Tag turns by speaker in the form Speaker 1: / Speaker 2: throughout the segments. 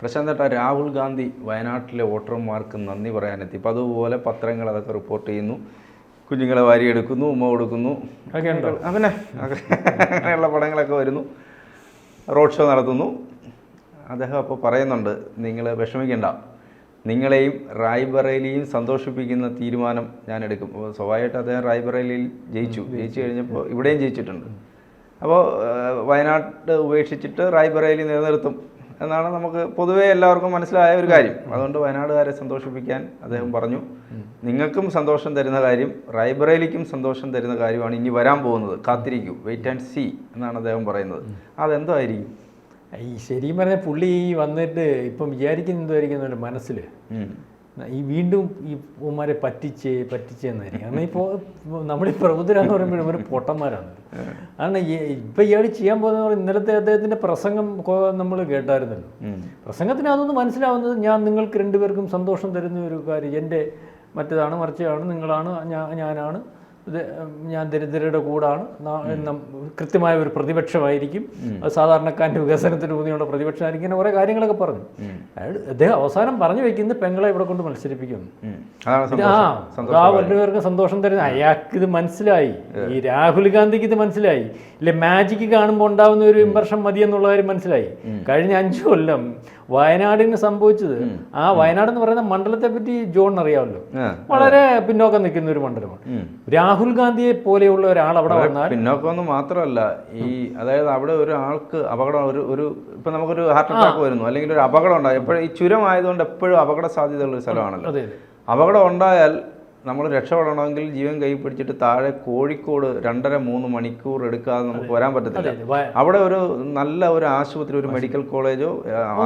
Speaker 1: പ്രശാന്ത് ഏട്ടാ രാഹുൽ ഗാന്ധി വയനാട്ടിലെ വോട്ടർമാർക്ക് നന്ദി പറയാനെത്തി. ഇപ്പം അതുപോലെ പത്രങ്ങൾ അതൊക്കെ റിപ്പോർട്ട് ചെയ്യുന്നു. കുഞ്ഞുങ്ങളെ വാരിയെടുക്കുന്നു ഉമ്മ കൊടുക്കുന്നു. അങ്ങനെ അങ്ങനെയുള്ള പടങ്ങളൊക്കെ വരുന്നു. റോഡ് ഷോ നടത്തുന്നു. അദ്ദേഹം അപ്പോൾ പറയുന്നുണ്ട് നിങ്ങൾ വിഷമിക്കേണ്ട. നിങ്ങളെയും റായ്ബറേലിയും സന്തോഷിപ്പിക്കുന്ന തീരുമാനം ഞാൻ എടുക്കും. അപ്പോൾ സ്വാഭാവികമായിട്ട് അദ്ദേഹം റായ്ബറേലിയിൽ ജയിച്ചു. ജയിച്ചു. കഴിഞ്ഞപ്പോൾ ഇവിടെയും ജയിച്ചിട്ടുണ്ട്. അപ്പോൾ വയനാട് ഉപേക്ഷിച്ചിട്ട് റായ്ബറേലി നിലനിർത്തും. എന്നാണ് നമുക്ക് പൊതുവേ എല്ലാവർക്കും മനസ്സിലായ ഒരു കാര്യം. അതുകൊണ്ട് വയനാടുകാരെ സന്തോഷിപ്പിക്കാൻ അദ്ദേഹം പറഞ്ഞു. നിങ്ങൾക്കും സന്തോഷം തരുന്ന കാര്യം റായ്ബറേലിക്കും സന്തോഷം തരുന്ന കാര്യമാണ് ഇനി വരാൻ പോകുന്നത്. കാത്തിരിക്കൂ. വെയിറ്റ് ആൻഡ് സി എന്നാണ് അദ്ദേഹം പറയുന്നത്. അതെന്തായിരിക്കും?
Speaker 2: ഈ ശരിയും പറഞ്ഞ പുള്ളി വന്നിട്ട് ഇപ്പം വിചാരിക്കുന്ന എന്തായിരിക്കും മനസ്സിൽ. ഈ വീണ്ടും ഈ ഉമ്മാരെ പറ്റിച്ചേ പറ്റിച്ചേ എന്നായിരിക്കും കാരണം ഇപ്പോൾ നമ്മുടെ ഈ പ്രബുദ്ധരാന്ന് പറയുമ്പോൾ ഇവർ പൊട്ടന്മാരാണ്. കാരണം ഇപ്പം ഇയാൾ ചെയ്യാൻ പോകുന്ന പറഞ്ഞാൽ ഇന്നലത്തെ അദ്ദേഹത്തിന്റെ പ്രസംഗം നമ്മൾ കേട്ടായിരുന്നല്ലോ. പ്രസംഗത്തിന് അതൊന്നും മനസ്സിലാവുന്നത് ഞാൻ നിങ്ങൾക്ക് രണ്ടുപേർക്കും സന്തോഷം തരുന്ന ഒരു കാര്യം. എന്റെ മറ്റേതാണ് മറിച്ചതാണ് നിങ്ങളാണ് ഞാനാണ്. ഞാൻ ദരിദ്രരുടെ കൂടാണ്. കൃത്യമായ ഒരു പ്രതിപക്ഷമായിരിക്കും. സാധാരണക്കാരന്റെ വികസനത്തിന് ഊന്നിയുള്ള പ്രതിപക്ഷമായിരിക്കും. ഇങ്ങനെ കുറേ കാര്യങ്ങളൊക്കെ പറഞ്ഞു. അയാൾ അദ്ദേഹം അവസാനം പറഞ്ഞു വെക്കുന്നത് പെങ്ങളെ ഇവിടെ കൊണ്ട് മത്സരിപ്പിക്കും
Speaker 1: അതാണ്
Speaker 2: ആ
Speaker 1: സന്തോഷം.
Speaker 2: ആ രണ്ടുപേർക്ക് സന്തോഷം തരുന്ന അയാൾക്ക് ഇത് മനസ്സിലായി. ഈ രാഹുൽ ഗാന്ധിക്ക് ഇത് മനസ്സിലായി. ഇല്ലെ മാജിക്ക് കാണുമ്പോൾ ഉണ്ടാവുന്ന ഒരു വിമർശം മതി എന്നുള്ള കാര്യം മനസ്സിലായി. കഴിഞ്ഞ അഞ്ചു കൊല്ലം വയനാടിന് സംഭവിച്ചത് ആ വയനാട് എന്ന് പറയുന്ന മണ്ഡലത്തെ പറ്റി ജോൺ അറിയാമല്ലോ. വളരെ പിന്നോക്കം നിൽക്കുന്ന ഒരു മണ്ഡലമാണ്.
Speaker 1: ഉം.
Speaker 2: രാഹുൽ ഗാന്ധിയെ പോലെയുള്ള ഒരാൾ അവിടെ വന്നാൽ
Speaker 1: പിന്നോക്കമൊന്നും മാത്രമല്ല ഈ അതായത് അവിടെ ഒരാൾക്ക് അപകടം ഒരു ഒരു ഇപ്പം നമുക്കൊരു ഹാർട്ട് അറ്റാക്ക് വരുന്നു അല്ലെങ്കിൽ ഒരു അപകടം ഉണ്ടായി. എപ്പോഴും ഈ ചുരം ആയതുകൊണ്ട് എപ്പോഴും അപകട സാധ്യതയുള്ള ഒരു സ്ഥലമാണല്ലോ. അപകടം ഉണ്ടായാൽ നമ്മൾ രക്ഷപ്പെടണമെങ്കിൽ ജീവൻ കൈ പിടിച്ചിട്ട് താഴെ കോഴിക്കോട് രണ്ടര മൂന്ന് മണിക്കൂർ എടുക്കാതെ നമുക്ക് വരാൻ പറ്റത്തില്ല. അവിടെ ഒരു നല്ല ഒരു ആശുപത്രി ഒരു മെഡിക്കൽ കോളേജോ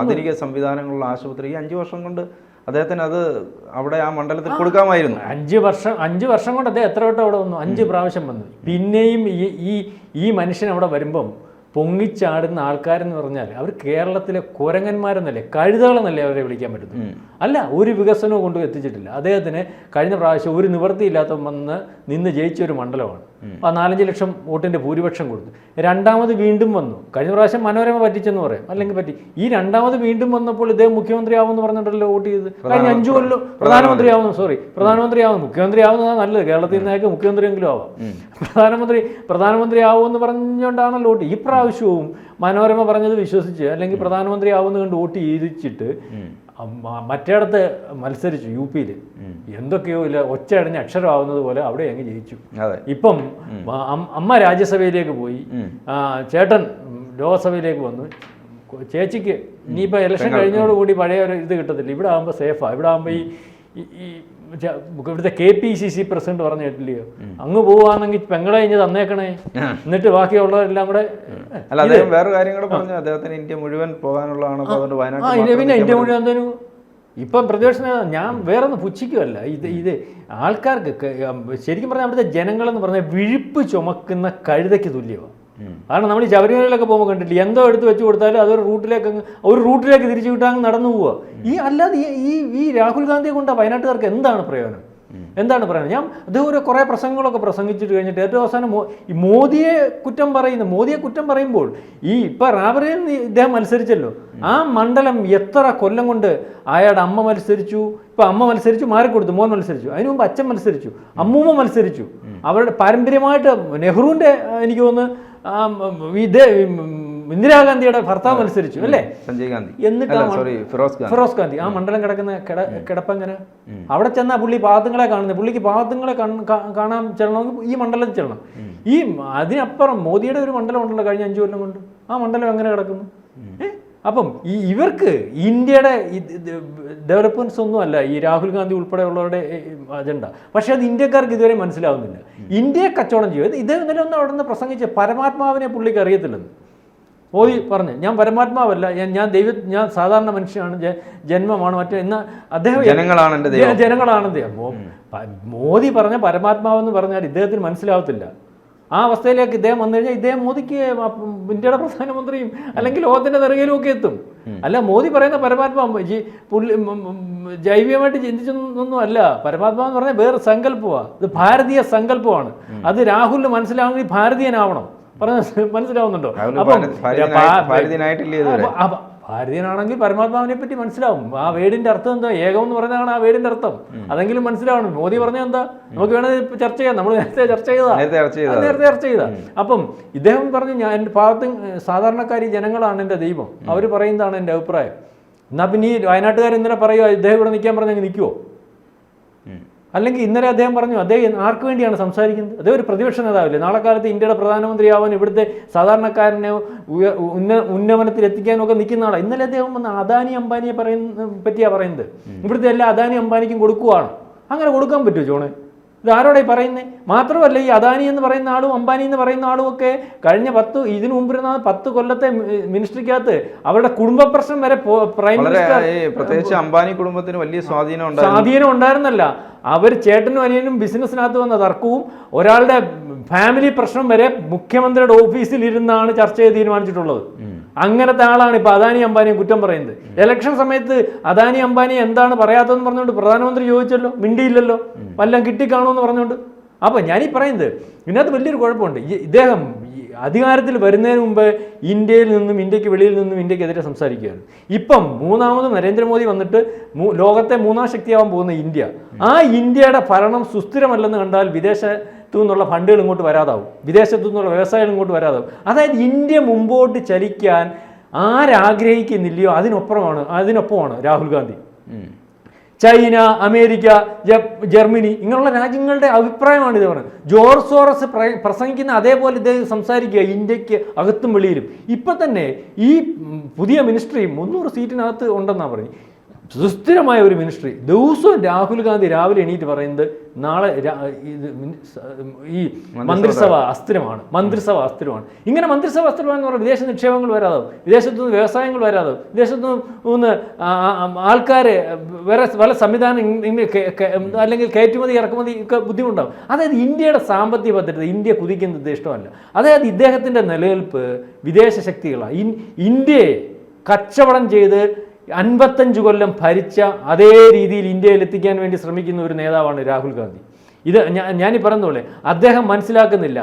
Speaker 1: ആധുനിക സംവിധാനങ്ങളുള്ള ആശുപത്രി ഈ അഞ്ച് വർഷം കൊണ്ട് അദ്ദേഹത്തിന് അത് അവിടെ ആ മണ്ഡലത്തിൽ കൊടുക്കാമായിരുന്നു.
Speaker 2: അഞ്ച് വർഷം അഞ്ച് വർഷം കൊണ്ട് അദ്ദേഹം എത്ര വട്ടം അവിടെ വന്നു? അഞ്ച് പ്രാവശ്യം വന്നു. പിന്നെയും ഈ ഈ ഈ മനുഷ്യൻ അവിടെ വരുമ്പം പൊങ്ങിച്ചാടുന്ന ആൾക്കാരെന്ന് പറഞ്ഞാൽ അവർ കേരളത്തിലെ കുരങ്ങന്മാരെന്നല്ലേ കഴുതകളെന്നല്ലേ അവരെ വിളിക്കാൻ പറ്റുന്നു അല്ല ഒരു വികസനവും കൊണ്ട് എത്തിച്ചിട്ടില്ല. അദ്ദേഹത്തിന് കഴിഞ്ഞ പ്രാവശ്യം ഒരു നിവൃത്തിയില്ലാത്ത വന്ന് നിന്ന് ജയിച്ച ഒരു മണ്ഡലമാണ്. ആ നാലഞ്ച് ലക്ഷം വോട്ടിന്റെ ഭൂരിപക്ഷം കൊടുത്തു. രണ്ടാമത് വീണ്ടും വന്നു. കഴിഞ്ഞ പ്രാവശ്യം മനോരമ പറ്റിച്ചെന്ന് പറയാം. അല്ലെങ്കിൽ പറ്റി. ഈ രണ്ടാമത് വീണ്ടും വന്നപ്പോൾ ഇദ്ദേഹം മുഖ്യമന്ത്രി ആവുമെന്ന് പറഞ്ഞിട്ടല്ലോ വോട്ട് ചെയ്ത്. കഴിഞ്ഞ അഞ്ചു കൊല്ലം പ്രധാനമന്ത്രി ആവുന്നു സോറി. പ്രധാനമന്ത്രി ആവുന്നു മുഖ്യമന്ത്രി ആവുന്നതാണ് നല്ലത്. കേരളത്തിൽ നിന്നൊക്കെ മുഖ്യമന്ത്രിയെങ്കിലും ആവാം. പ്രധാനമന്ത്രി പ്രധാനമന്ത്രി ആവുമെന്ന് പറഞ്ഞുകൊണ്ടാണല്ലോ വോട്ട്. ഈ പ്രാവശ്യവും മനോരമ പറഞ്ഞത് വിശ്വസിച്ച് അല്ലെങ്കിൽ പ്രധാനമന്ത്രി ആവുമെന്ന് കണ്ട് വോട്ട് ചെയ്തിച്ചിട്ട് മറ്റേടത്ത് മത്സരിച്ചു യു പിയിൽ. എന്തൊക്കെയോ ഇല്ല ഒച്ച അടഞ്ഞ അക്ഷരമാവുന്നത് പോലെ അവിടെ അങ്ങ് ജയിച്ചു. ഇപ്പം അമ്മ രാജ്യസഭയിലേക്ക് പോയി. ചേട്ടൻ ലോകസഭയിലേക്ക് വന്നു. ചേച്ചിക്ക് ഇനിയിപ്പോൾ ഇലക്ഷൻ കഴിഞ്ഞതോടുകൂടി പഴയ ഒരു ഇത് കിട്ടത്തില്ല. ഇവിടെ ആകുമ്പോൾ സേഫാണ് ഇവിടെ ആകുമ്പോൾ ഈ ഇവിടുത്തെ K P C C president പറഞ്ഞു കേട്ടില്ലയോ? അങ്ങ് പോവാണെങ്കിൽ പെങ്ങളെ കഴിഞ്ഞ് തന്നേക്കണേ. എന്നിട്ട് ബാക്കിയുള്ളവരെല്ലാം കൂടെ
Speaker 1: അല്ല അദ്ദേഹം വേറെ കാര്യം കൂടെ പറഞ്ഞു? അദ്ദേഹത്തിന് ഇന്ത്യ മുഴുവൻ പോകാനുള്ളതാണ്
Speaker 2: പിന്നെ ഇന്ത്യ മുഴുവൻ എന്തൊരു ഇപ്പം പ്രതിപക്ഷ ഞാൻ വേറെ ഒന്ന് പുച്ഛിക്കുമല്ല ഇത് ഇത് ആൾക്കാർക്ക് ശരിക്കും പറഞ്ഞാൽ അവിടുത്തെ ജനങ്ങളെന്ന് പറഞ്ഞാൽ വിഴുപ്പ് ചുമക്കുന്ന കഴുതയ്ക്ക് തുല്യമാണ്. കാരണം നമ്മൾ ഈ ശബരിമലയിലൊക്കെ പോകുമ്പോൾ കണ്ടില്ല എന്തോ എടുത്ത് വെച്ച് കൊടുത്താലും അതൊരു റൂട്ടിലേക്ക് ഒരു റൂട്ടിലേക്ക് തിരിച്ചു വിട്ടാൽ നടന്നു പോവുക ഈ അല്ലാതെ ഈ- ഈ രാഹുൽ ഗാന്ധിയെ കൊണ്ട് വയനാട്ടുകാർക്ക് എന്താണ് പ്രയോജനം? എന്താണ് പറയുന്നത് ഞാൻ അദ്ദേഹം ഒരു കുറേ പ്രസംഗങ്ങളൊക്കെ പ്രസംഗിച്ചിട്ട് കഴിഞ്ഞിട്ട് ഏറ്റവും അവസാനം ഈ മോദിയെ കുറ്റം പറയുന്നു മോദിയെ കുറ്റം പറയുമ്പോൾ ഈ ഇപ്പം റാബറിയിൽ നിന്ന് ഇദ്ദേഹം മത്സരിച്ചല്ലോ. ആ മണ്ഡലം എത്ര കൊല്ലം കൊണ്ട് അയാളുടെ അമ്മ മത്സരിച്ചു ഇപ്പം അമ്മ മത്സരിച്ചു മാറിക്കൊടുത്തു മോൻ മത്സരിച്ചു. അതിനു മുമ്പ് അച്ഛൻ മത്സരിച്ചു അമ്മൂമ്മ മത്സരിച്ചു. അവരുടെ പാരമ്പര്യമായിട്ട് നെഹ്റുവിന്റെ എനിക്ക് തോന്നുന്നു ഇതേ ഇന്ദിരാഗാന്ധിയുടെ ഭർത്താവ് മത്സരിച്ചു അല്ലേ?
Speaker 1: സഞ്ജയ് ഗാന്ധി.
Speaker 2: എന്നിട്ട്
Speaker 1: ഫിറോസ്
Speaker 2: ഗാന്ധി. ആ മണ്ഡലം കിടക്കുന്ന കിടപ്പങ്ങന അവിടെ ചെന്നാ പുള്ളി പാദങ്ങളെ കാണുന്നത് പുള്ളിക്ക് പാദങ്ങളെ കാണാൻ ചെല്ലണമെങ്കിൽ ഈ മണ്ഡലം ചെല്ലണം. ഈ അതിനപ്പുറം മോദിയുടെ ഒരു മണ്ഡലം ഉണ്ടല്ലോ കഴിഞ്ഞ അഞ്ചു കൊല്ലം കൊണ്ട്. ആ മണ്ഡലം എങ്ങനെ കിടക്കുന്നു? ഏ? അപ്പം ഈ ഇവർക്ക് ഇന്ത്യയുടെ ഡെവലപ്മെന്റ്സ് ഒന്നും അല്ല ഈ രാഹുൽ ഗാന്ധി ഉൾപ്പെടെയുള്ളവരുടെ അജണ്ട പക്ഷേ അത് ഇന്ത്യക്കാർക്ക് ഇതുവരെ മനസ്സിലാവുന്നില്ല. ഇന്ത്യയെ കച്ചവടം ചെയ്യും ഇതേ ഇന്നലെ ഒന്ന് അവിടെ നിന്ന് പ്രസംഗിച്ച് പരമാത്മാവിനെ പുള്ളിക്ക് അറിയത്തില്ലെന്ന്. മോദി പറഞ്ഞു ഞാൻ പരമാത്മാവല്ല ഞാൻ ഞാൻ ദൈവ ഞാൻ സാധാരണ മനുഷ്യനാണ് ജന്മമാണ് മറ്റേ എന്ന അദ്ദേഹം
Speaker 1: ജനങ്ങളാണ്
Speaker 2: ജനങ്ങളാണ് മോദി പറഞ്ഞ പരമാത്മാവെന്ന് പറഞ്ഞാൽ ഇദ്ദേഹത്തിന് മനസ്സിലാവത്തില്ല. ആ അവസ്ഥയിലേക്ക് ഇദ്ദേഹം വന്നു കഴിഞ്ഞാൽ ഇദ്ദേഹം മോദിക്ക് ഇന്ത്യയുടെ പ്രധാനമന്ത്രിയും അല്ലെങ്കിൽ ലോകത്തിന്റെ നിറകയിലും ഒക്കെ എത്തും. അല്ല മോദി പറയുന്ന പരമാത്മാ ജി- പുള്ളി ജൈവികമായിട്ട് ചിന്തിച്ചൊന്നും അല്ല. പരമാത്മാ എന്ന് പറഞ്ഞാൽ വേറെ സങ്കല്പമാണ് ഇത് ഭാരതീയ സങ്കല്പമാണ്. അത് രാഹുലിന് മനസ്സിലാവണമെങ്കിൽ ഭാരതീയനാവണം. പറഞ്ഞ മനസ്സിലാവുന്നുണ്ടോ? അപ്പം ഭാരതീയനാണെങ്കിൽ പരമാത്മാവിനെ പറ്റി മനസ്സിലാവും. ആ വേടിന്റെ അർത്ഥം എന്താ? ഏകം എന്ന് പറയുന്നതാണ് ആ വേടിന്റെ അർത്ഥം. അതെങ്കിലും മനസ്സിലാവണം. മോദി പറഞ്ഞത് എന്താ? നമുക്ക് വേണമെങ്കിൽ ചർച്ച ചെയ്യാം. നമ്മൾ നേരത്തെ ചർച്ച ചെയ്താ
Speaker 1: നേരത്തെ ചർച്ച ചെയ്താ.
Speaker 2: അപ്പം ഇദ്ദേഹം പറഞ്ഞു ഞാൻ എന്റെ ഭാഗത്ത് സാധാരണക്കാരി ജനങ്ങളാണ് എന്റെ ദൈവം. അവർ പറയുന്നതാണ് എന്റെ അഭിപ്രായം. എന്നാ പിന്നെ ഈ വയനാട്ടുകാർ ഇന്നലെ പറയുക? ഇദ്ദേഹം ഇവിടെ നിൽക്കാൻ പറഞ്ഞെങ്കിൽ നിൽക്കുമോ അല്ലെങ്കിൽ ഇന്നലെ അദ്ദേഹം പറഞ്ഞു അദ്ദേഹം ആർക്ക് വേണ്ടിയാണ് സംസാരിക്കുന്നത്? അദ്ദേഹം ഒരു പ്രതിപക്ഷ നേതാവില്ലേ? നാളെ കാലത്ത് ഇന്ത്യയുടെ പ്രധാനമന്ത്രിയാവാൻ ഇവിടുത്തെ സാധാരണക്കാരനെ ഉന്ന ഉന്നമനത്തിൽ എത്തിക്കാനൊക്കെ നിൽക്കുന്ന ആളാണ് ഇന്നലെ അദ്ദേഹം വന്ന് അദാനി അംബാനിയെ പറയുന്ന പറ്റിയാണ് പറയുന്നത്. ഇവിടുത്തെ എല്ലാ അദാനി അംബാനിക്കും കൊടുക്കുവാണ്. അങ്ങനെ കൊടുക്കാൻ പറ്റുമോ ജോണ്? ഇത് ആരോടെ പറയുന്നത് മാത്രമല്ല ഈ അദാനി എന്ന് പറയുന്ന ആളും അംബാനി എന്ന് പറയുന്ന ആളും ഒക്കെ കഴിഞ്ഞ പത്ത് ഇതിനു മുമ്പിരുന്ന പത്ത് കൊല്ലത്തെ മിനിസ്ട്രിക്കകത്ത് അവരുടെ കുടുംബ പ്രശ്നം വരെ പ്രൈം മിനിസ്റ്റർ
Speaker 1: പ്രത്യേകിച്ച് അംബാനി കുടുംബത്തിന് വലിയ സ്വാധീനം
Speaker 2: സ്വാധീനം ഉണ്ടായിരുന്നല്ല. അവർ ചേട്ടനും അനിയനും ബിസിനസ്സിനകത്ത് വന്ന തർക്കവും ഒരാളുടെ ഫാമിലി പ്രശ്നം വരെ മുഖ്യമന്ത്രിയുടെ ഓഫീസിൽ ഇരുന്നാണ് ചർച്ച ചെയ്ത് തീരുമാനിച്ചിട്ടുള്ളത്. അങ്ങനത്തെ ആളാണ് ഇപ്പൊ അദാനി അംബാനിയെ കുറ്റം പറയുന്നത്. ഇലക്ഷൻ സമയത്ത് അദാനി അംബാനി എന്താണ് പറയാത്തതെന്ന് പറഞ്ഞുകൊണ്ട് പ്രധാനമന്ത്രി ചോദിച്ചല്ലോ മിണ്ടിയില്ലല്ലോ വല്ലതും കിട്ടിക്കാണോന്ന് പറഞ്ഞുകൊണ്ട്. അപ്പൊ ഞാനീ പറയുന്നത് ഇതിനകത്ത് വലിയൊരു കുഴപ്പമുണ്ട്. ഇദ്ദേഹം അധികാരത്തിൽ വരുന്നതിന് മുമ്പ് ഇന്ത്യയിൽ നിന്നും ഇന്ത്യയ്ക്ക് വെളിയിൽ നിന്നും ഇന്ത്യക്കെതിരെ സംസാരിക്കുകയാണ്. ഇപ്പം മൂന്നാമത് നരേന്ദ്രമോദി വന്നിട്ട് ലോകത്തെ മൂന്നാം ശക്തിയാവാൻ പോകുന്ന ഇന്ത്യ. ആ ഇന്ത്യയുടെ ഭരണം സുസ്ഥിരമല്ലെന്ന് കണ്ടാൽ വിദേശത്തു നിന്നുള്ള ഫണ്ടുകൾ ഇങ്ങോട്ട് വരാതാവും. വിദേശത്തു നിന്നുള്ള വ്യവസായങ്ങൾ ഇങ്ങോട്ട് വരാതാവും. അതായത് ഇന്ത്യ മുമ്പോട്ട് ചലിക്കാൻ ആരാഗ്രഹിക്കുന്നില്ലയോ അതിനൊപ്പമാണ് അതിനൊപ്പമാണ് Rahul Gandhi. China America Germany ഇങ്ങനെയുള്ള രാജ്യങ്ങളുടെ അഭിപ്രായമാണ് ഇത് പറയുന്നത്. ജോർജ് സോറസ് പ്ര- പ്രസംഗിക്കുന്ന അതേപോലെ ഇത് സംസാരിക്കുക ഇന്ത്യയ്ക്ക് അകത്തും വെളിയിലും. ഇപ്പം തന്നെ ഈ പുതിയ മിനിസ്ട്രി മുന്നൂറ് സീറ്റിനകത്ത് ഉണ്ടെന്നാണ് പറയുന്നത്. സുസ്ഥിരമായ ഒരു മിനിസ്ട്രി ദിവസവും രാഹുൽ ഗാന്ധി രാവിലെ എണീറ്റ് പറയുന്നത് നാളെ ഈ മന്ത്രിസഭ. അസ്ഥിരമാണ്. മന്ത്രിസഭ അസ്ഥിരമാണ്. ഇങ്ങനെ മന്ത്രിസഭ അസ്ഥിരമാണെന്ന് പറഞ്ഞാൽ വിദേശ നിക്ഷേപങ്ങൾ വരാതാവും. വിദേശത്തു നിന്ന് വ്യവസായങ്ങൾ വരാതാവും. വിദേശത്തു നിന്ന് ആൾക്കാരെ വേറെ പല സംവിധാനം അല്ലെങ്കിൽ കയറ്റുമതി ഇറക്കുമതി ഒക്കെ ബുദ്ധിമുട്ടാവും. അതായത് ഇന്ത്യയുടെ സാമ്പത്തിക ഭദ്രത ഇന്ത്യ കുതിക്കുന്നത് ഇഷ്ടമല്ല. അതായത് ഇദ്ദേഹത്തിന്റെ നിലനിൽപ്പ് വിദേശ ശക്തികളാണ് ഇന്ത്യയെ കച്ചവടം ചെയ്ത് അൻപത്തഞ്ച് കൊല്ലം ഭരിച്ച അതേ രീതിയിൽ ഇന്ത്യയിൽ എത്തിക്കാൻ വേണ്ടി ശ്രമിക്കുന്ന ഒരു നേതാവാണ് രാഹുൽ ഗാന്ധി. ഇത് ഞാൻ ഞാനീ പറഞ്ഞ പോലെ അദ്ദേഹം മനസ്സിലാക്കുന്നില്ല.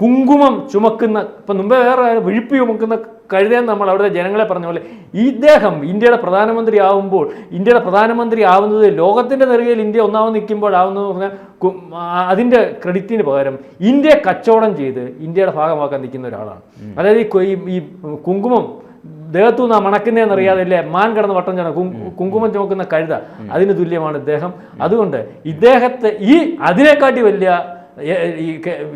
Speaker 2: കുങ്കുമം ചുമക്കുന്ന ഇപ്പം മുമ്പേ വേറെ വിഴുപ്പി ചുമക്കുന്ന കഴുതയെന്ന് നമ്മൾ അവിടുത്തെ ജനങ്ങളെ പറഞ്ഞ പോലെ ഇദ്ദേഹം ഇന്ത്യയുടെ പ്രധാനമന്ത്രി ആവുമ്പോൾ ഇന്ത്യയുടെ പ്രധാനമന്ത്രി ആവുന്നത് ലോകത്തിന്റെ നെറുകയിൽ ഇന്ത്യ ഒന്നാമത് നിൽക്കുമ്പോൾ ആവുന്നത് പറഞ്ഞാൽ അതിന്റെ ക്രെഡിറ്റിന് പകരം ഇന്ത്യയെ കച്ചവടം ചെയ്ത് ഇന്ത്യയുടെ ഭാഗമാക്കാൻ നിൽക്കുന്ന ഒരാളാണ്. അതായത് ഈ കുങ്കുമം ദേഹത്തു നിന്നാ മണക്കുന്നതെന്ന് അറിയാതില്ലേ മാൻ കിടന്ന് വട്ടം ചാണ് കുങ്കുമം ചുമക്കുന്ന കഴുത. അതിന് തുല്യമാണ് ഇദ്ദേഹം അതുകൊണ്ട് ഇദ്ദേഹത്തെ ഈ അതിനെക്കാട്ടി വലിയ ഈ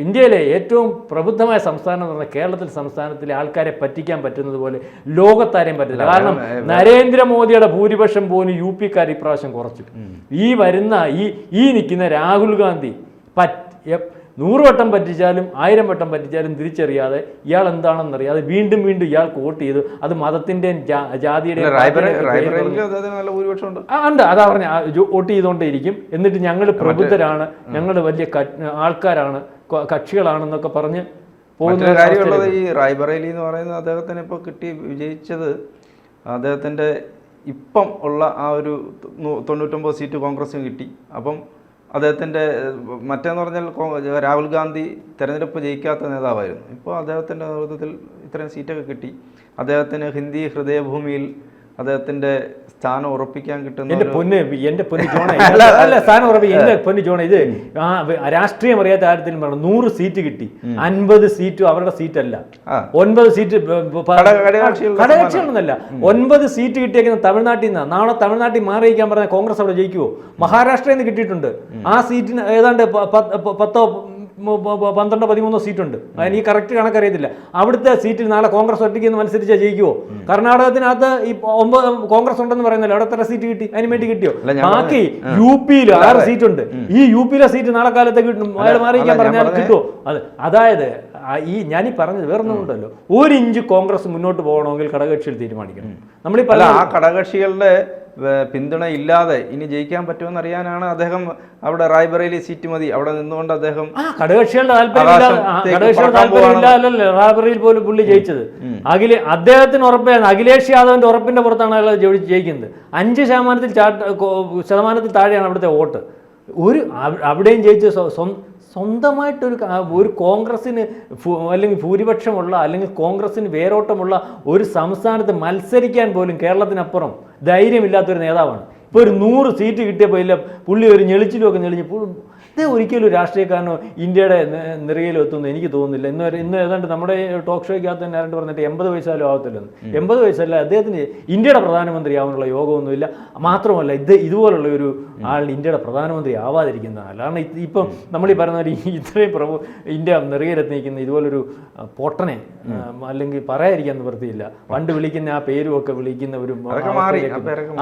Speaker 2: ഇന്ത്യയിലെ ഏറ്റവും പ്രബുദ്ധമായ സംസ്ഥാനം എന്ന് പറഞ്ഞാൽ കേരളത്തിൽ സംസ്ഥാനത്തിലെ ആൾക്കാരെ പറ്റിക്കാൻ പറ്റുന്നത് പോലെ ലോകത്താരെയും പറ്റില്ല. കാരണം നരേന്ദ്രമോദിയുടെ ഭൂരിപക്ഷം പോലും യു പിക്കാർ ഇപ്രാവശ്യം കുറച്ചു. ഈ വരുന്ന ഈ ഈ നിൽക്കുന്ന രാഹുൽ ഗാന്ധി പറ്റ് നൂറ് വട്ടം പറ്റിച്ചാലും ആയിരം വട്ടം പറ്റിച്ചാലും തിരിച്ചറിയാതെ ഇയാൾ എന്താണെന്നറിയാതെ വീണ്ടും വീണ്ടും ഇയാൾ വോട്ട് ചെയ്തു. അത് മതത്തിന്റെയും
Speaker 1: ജാതിയുടെ
Speaker 2: ജാതിയുടെയും
Speaker 1: ഉണ്ട്.
Speaker 2: അതാ പറഞ്ഞ. വോട്ട് ചെയ്തുകൊണ്ടേയിരിക്കും എന്നിട്ട് ഞങ്ങൾ പ്രബുദ്ധരാണ്. ഞങ്ങൾ വലിയ ആൾക്കാരാണ്. കക്ഷികളാണെന്നൊക്കെ പറഞ്ഞ് പോകുന്ന
Speaker 1: കാര്യമുള്ളത് ഈ റായ്ബറേലി എന്ന് പറയുന്നത് അദ്ദേഹത്തിന് ഇപ്പോൾ കിട്ടി വിജയിച്ചത് അദ്ദേഹത്തിന്റെ ഇപ്പം ഉള്ള ആ ഒരു തൊണ്ണൂ- തൊണ്ണൂറ്റൊമ്പത് സീറ്റ് കോൺഗ്രസിന് കിട്ടി. അപ്പം അദ്ദേഹത്തിന്റെ മറ്റേന്ന് പറഞ്ഞാൽ രാഹുൽ ഗാന്ധി തെരഞ്ഞെടുപ്പ് ജയിക്കാത്ത നേതാവായിരുന്നു. ഇപ്പോൾ അദ്ദേഹത്തിന്റെ നേതൃത്വത്തിൽ ഇത്രയും സീറ്റൊക്കെ കിട്ടി. അദ്ദേഹത്തിന് ഹിന്ദി ഹൃദയഭൂമിയിൽ അദ്ദേഹത്തിന്റെ സ്ഥാനം ഉറപ്പിക്കാൻ കിട്ടുന്ന
Speaker 2: എന്റെ പൊന്ന് എന്റെ പൊന്ന് ജോണ. അല്ല സ്ഥാനം ഉറപ്പിക്കും എന്റെ പൊന്ന് ജോണ. ഇത് രാഷ്ട്രീയം അറിയാത്ത കാര്യത്തിലും പറഞ്ഞു നൂറ് സീറ്റ് കിട്ടി. അൻപത് സീറ്റും അവരുടെ സീറ്റ് അല്ല ഒൻപത് സീറ്റ് ഘടകകക്ഷികളൊന്നല്ല ഒൻപത് സീറ്റ് കിട്ടിയേക്കുന്ന തമിഴ്നാട്ടിൽ നിന്നാണ് നാളെ തമിഴ്നാട്ടിൽ മാറിയിരിക്കാൻ പറഞ്ഞ കോൺഗ്രസ് അവിടെ ജയിക്കുമോ മഹാരാഷ്ട്രയിൽ നിന്ന് കിട്ടിയിട്ടുണ്ട്. ആ സീറ്റിന് ഏതാണ്ട് പത്തോ പന്ത്രണ്ടോ പതിമൂന്നോ സീറ്റുണ്ട്. അതിന് ഈ കറക്റ്റ് കണക്കറിയത്തില്ല. അവിടുത്തെ സീറ്റിൽ നാളെ കോൺഗ്രസ് ഒറ്റയ്ക്ക് എന്ന് മത്സരിച്ചാൽ ജയിക്കുമോ കർണാടകത്തിനകത്ത് ഈ ഒമ്പത് കോൺഗ്രസ് ഉണ്ടെന്ന് പറയുന്നില്ല അവിടെ എത്ര സീറ്റ് കിട്ടി? അതിന് വേണ്ടി കിട്ടിയോ? ബാക്കി യു പിയിൽ ആറ് സീറ്റ് ഉണ്ട് ഈ യു പിയിലെ സീറ്റ് നാളെ കാലത്ത് കിട്ടും. അയാൾ മാറിയിക്കാൻ പറഞ്ഞാൽ കിട്ടുമോ അത് അതായത് ഈ ഞാൻ ഈ പറഞ്ഞത് വേറൊന്നും ഉണ്ടല്ലോ. ഒരു ഇഞ്ച് കോൺഗ്രസ് മുന്നോട്ട് പോകണമെങ്കിൽ ഘടകകക്ഷികൾ തീരുമാനിക്കണം.
Speaker 1: അല്ല
Speaker 2: പറഞ്ഞ
Speaker 1: ആ ഘടകകക്ഷികളുടെ പിന്തുണ ഇല്ലാതെ ഇനി ജയിക്കാൻ പറ്റുമെന്ന് അറിയാനാണ് അദ്ദേഹം അവിടെ റായ്ബറേലി സീറ്റ് മതി. അവിടെ നിന്നുകൊണ്ട് അദ്ദേഹം
Speaker 2: ഘടകകക്ഷികളുടെ താല്പര്യമില്ല റാബറിയിൽ പോലും പുള്ളി ജയിച്ചത്. അഖില അദ്ദേഹത്തിന് ഉറപ്പായിരുന്നു അഖിലേഷ് യാദവിന്റെ ഉറപ്പിന്റെ പുറത്താണ് അയാൾ ജയിക്കുന്നത്. അഞ്ച് ശതമാനത്തിൽ ശതമാനത്തിൽ താഴെയാണ് അവിടുത്തെ വോട്ട്. ഒരു അവിടെയും ജയിച്ച സ്വ- സ്വ- സ്വന്തമായിട്ടൊരു ഒരു കോൺഗ്രസ്സിന് അല്ലെങ്കിൽ ഭൂരിപക്ഷമുള്ള അല്ലെങ്കിൽ കോൺഗ്രസ്സിന് വേരോട്ടമുള്ള ഒരു സംസ്ഥാനത്ത് മത്സരിക്കാൻ പോലും കേരളത്തിനപ്പുറം ധൈര്യമില്ലാത്തൊരു നേതാവാണ്. ഇപ്പോൾ ഒരു നൂറ് സീറ്റ് കിട്ടിയപ്പോൾ ഇല്ല പുള്ളി ഒരു ഞെളിച്ചിലുമൊക്കെ ഞെളിഞ്ഞ് ഇത് ഒരിക്കലും ഒരു രാഷ്ട്രീയക്കാരനോ ഇന്ത്യയുടെ നിറയിലോ എത്തുമെന്ന് എനിക്ക് തോന്നുന്നില്ല. ഇന്ന് ഇന്ന് ഏതാണ്ട് നമ്മുടെ ടോക്ക് ഷോയ്ക്കകത്ത് തന്നെ ആരണ്ട് പറഞ്ഞിട്ട് എൺപത് വയസ്സാലും ആവത്തില്ലെന്ന് എൺപത് വയസ്സല്ല അദ്ദേഹത്തിന് ഇന്ത്യയുടെ പ്രധാനമന്ത്രി ആവാനുള്ള യോഗമൊന്നുമില്ല. മാത്രമല്ല ഇത് ഇതുപോലുള്ള ഒരു ആളിന് ഇന്ത്യയുടെ പ്രധാനമന്ത്രി ആവാതിരിക്കുന്നതാണ് കാരണം ഇപ്പം നമ്മൾ ഈ പറയുന്ന ഒരു ഇത്രയും പ്രഭു ഇന്ത്യ നെറുകയിലെത്തി നിൽക്കുന്ന ഇതുപോലൊരു പൊട്ടനെ അല്ലെങ്കിൽ പറയാതിരിക്കാൻ നിവൃത്തിയില്ല. പണ്ട് വിളിക്കുന്ന ആ പേരും ഒക്കെ വിളിക്കുന്ന ഒരു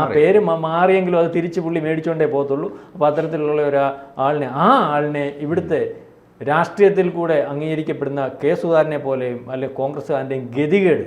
Speaker 1: ആ
Speaker 2: പേര് മാറിയെങ്കിലും അത് തിരിച്ച് പുള്ളി മേടിച്ചുകൊണ്ടേ പോകത്തുള്ളൂ. അപ്പോൾ അത്തരത്തിലുള്ള ഒരു ആളിനെ ആ ആളിനെ ഇവിടുത്തെ രാഷ്ട്രീയത്തിൽ കൂടെ അംഗീകരിക്കപ്പെടുന്ന കെ സുധാകരനെ പോലെയും അല്ലെങ്കിൽ കോൺഗ്രസ്സുകാരന്റെയും ഗതികേട്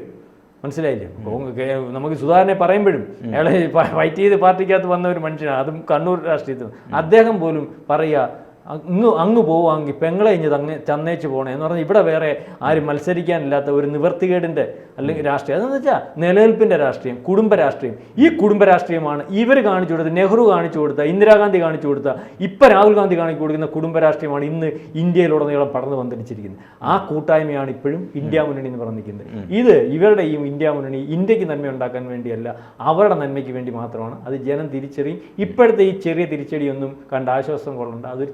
Speaker 2: മനസ്സിലായില്ലേ? കോൺഗ്ര- നമുക്ക് സുധാകരനെ പറയുമ്പോഴും അയാളെ വൈറ്റ് ഫൈറ്റ് ചെയ്ത് പാർട്ടിക്കകത്ത് വന്ന ഒരു മനുഷ്യനാണ്. അതും കണ്ണൂർ രാഷ്ട്രീയത്തിൽ. അദ്ദേഹം പോലും പറയുക അങ്ങ് അങ്ങ് പോവുകയാണെങ്കിൽ പെങ്ങളെ ഇഞ്ഞ് തങ്ങ് ചന്നേച്ച് പോകണേ എന്ന് പറഞ്ഞാൽ ഇവിടെ വേറെ ആരും മത്സരിക്കാനില്ലാത്ത ഒരു നിവർത്തികേടിന്റെ അല്ലെങ്കിൽ രാഷ്ട്രീയം. അതെന്ന് വെച്ചാൽ നിലനിൽപ്പിന്റെ രാഷ്ട്രീയം കുടുംബ രാഷ്ട്രീയം. ഈ കുടുംബ രാഷ്ട്രീയമാണ് ഇവർ കാണിച്ചു കൊടുത്ത നെഹ്റു കാണിച്ചു കൊടുത്ത ഇന്ദിരാഗാന്ധി കാണിച്ചു കൊടുത്ത ഇപ്പം രാഹുൽ ഗാന്ധി കാണിച്ചു കൊടുക്കുന്ന കുടുംബ രാഷ്ട്രീയമാണ് ഇന്ന് ഇന്ത്യയിലുടനീളം പടർന്നു വന്നിരിച്ചിരിക്കുന്നത്. ആ കൂട്ടായ്മയാണ് ഇപ്പോഴും ഇന്ത്യ മുന്നണി എന്ന് പറഞ്ഞിരിക്കുന്നത്. ഇത് ഇവരുടെ ഈ ഇന്ത്യ മുന്നണി ഇന്ത്യയ്ക്ക് നന്മ ഉണ്ടാക്കാൻ വേണ്ടിയല്ല അവരുടെ നന്മയ്ക്ക് വേണ്ടി മാത്രമാണ്. അത് ജനം തിരിച്ചറിയും. ഇപ്പോഴത്തെ ഈ ചെറിയ തിരിച്ചടിയൊന്നും കണ്ട് ആശ്വാസം കൊള്ളണ്ട. അതൊരു